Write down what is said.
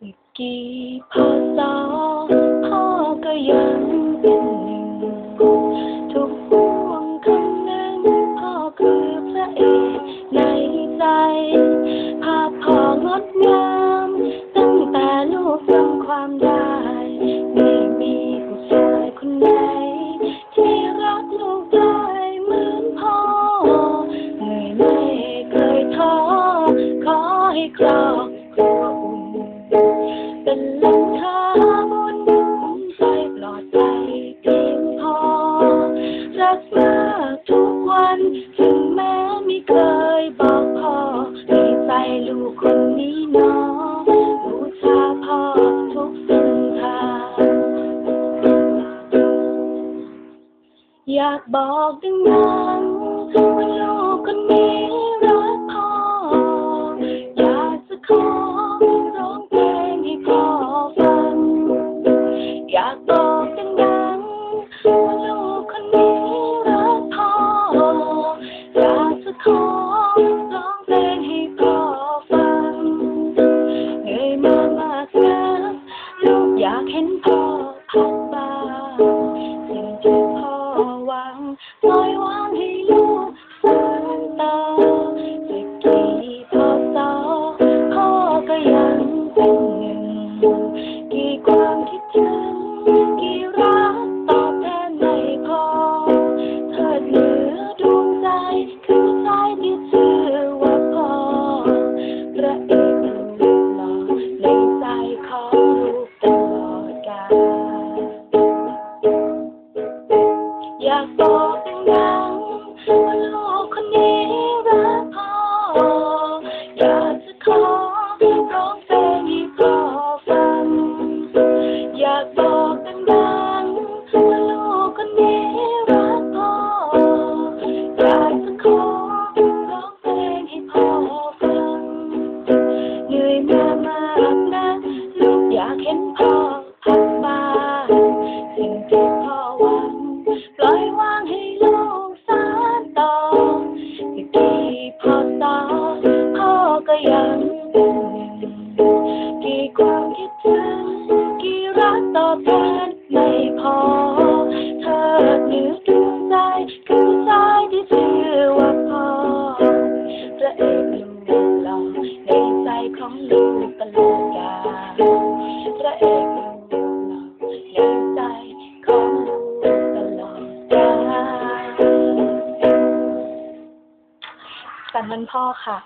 สิบกี่พศพ่อก็ยังเป็นหนึ่ง ทุกห่วงคำนึงพ่อคือพระเอกในใจ ภาพพ่องดงาม ที่รักลูกได้เหมือนพ่อเหนื่อยไม่เคยท้อขอให้ครอบครัวอุ่นเป็นแหล่งหาบุญคุ้มใจปลอดภัยเพียงพอรักมากทุกวันถึง อยากบอกดังๆว่าลูกคนนี้รักพ่อ อยากจะขอร้องเพลงให้พ่อฟัง อยากบอกดังๆว่าลูกคนนี้รักพ่อ อยากจะขอ อยากบอกดังๆว่าลูกคนนี้รักพ่อ อยากจะขอร้องเพลงให้พ่อฟัง อยากบอกดังๆว่าลูกคนนี้รักพ่อ อยากจะขอ ยังเป็นกี่ความคิดถึง กี่รักตอบแทนไม่พอ เธอเหนือดวงใจคือใจที่ชื่อว่าพอพระเอกหนุ่มหล่อในใจของลูกตลอดกาลพระเอกหนุ่มหล่อในใจของลูกตลอดกาลสันมันพ่อค่ะ